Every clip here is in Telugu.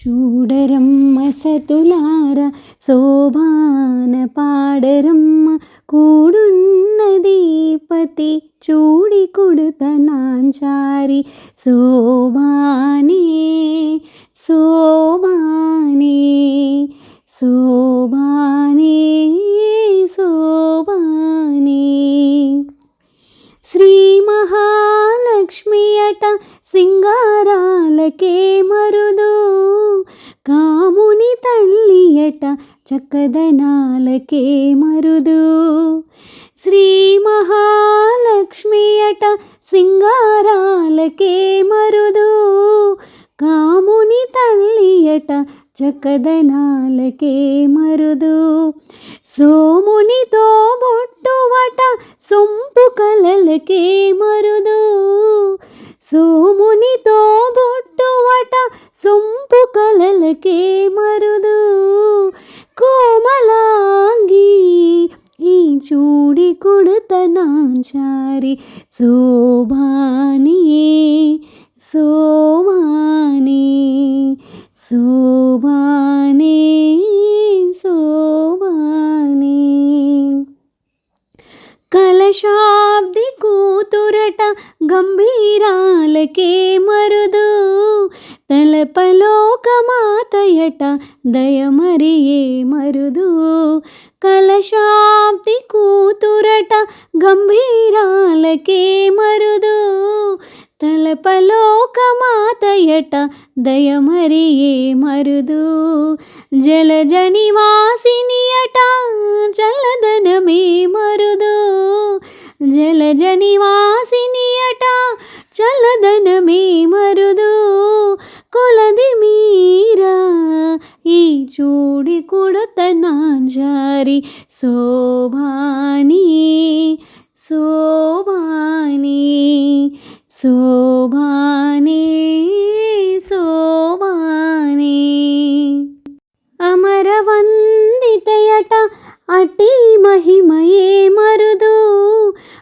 చూడరమ్మ సతులార శోభాన పాడరమ్మ కూడున్నది పతి చూడి కొడుతనాంచారి శోభానే మహాలక్ష్మి సింగారాలకే మరుదు. కాముని తల్లియట చక్కదనాలకే మరుదు. శ్రీ మహాలక్ష్మి అట సింగారాలకే మరుదు. కాముని తల్లియట చక్కదనాలకే మరుదు. సోమునితో బొట్టువట సొంపు కలలకే మరుదు. సోమునితో బొట్టువట సొంపు కలలకే మరుదు. కోమలాంగి ఈ చూడి కొడుతనాచారి శోభానియే శోభాని శోభాని శోభాని. కలశాబ్దికు గంభీరాలకే మరుదు. తలపలోకమాతయట దయమరియే మరుదు. కలశాబ్ది కూతురట గంభీరాలకే మరుదు. తలపలోకమాతయట దయమరియే మరుదు. జలజనివాసిని అట చల్లదనమే మరుదు. జలజనివాసిని చల్లదనమే మరుదు. కొలది మీరా ఈ చూడి కొడతనాంజారి శోభాని శోభాని శోభాని శోభాని. అమరవందితయట అటి మహిమయే మరుదు.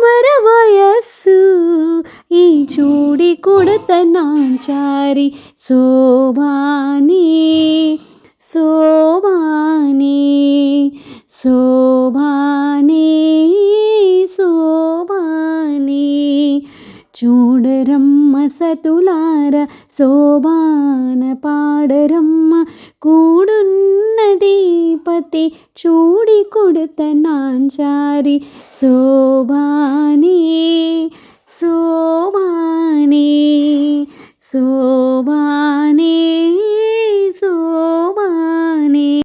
కుమర వయస్సు ఈ చూడి కొడతనాచారి శోభాని శోభాని శోభాని శోభాని చూడరమ్మ సతులార శోభాన పాడరమ్మ ദീപത്തെ ചൂടിക്കൊടുത്ത നാഞ്ചാരി സോബാനേ സോബാനേ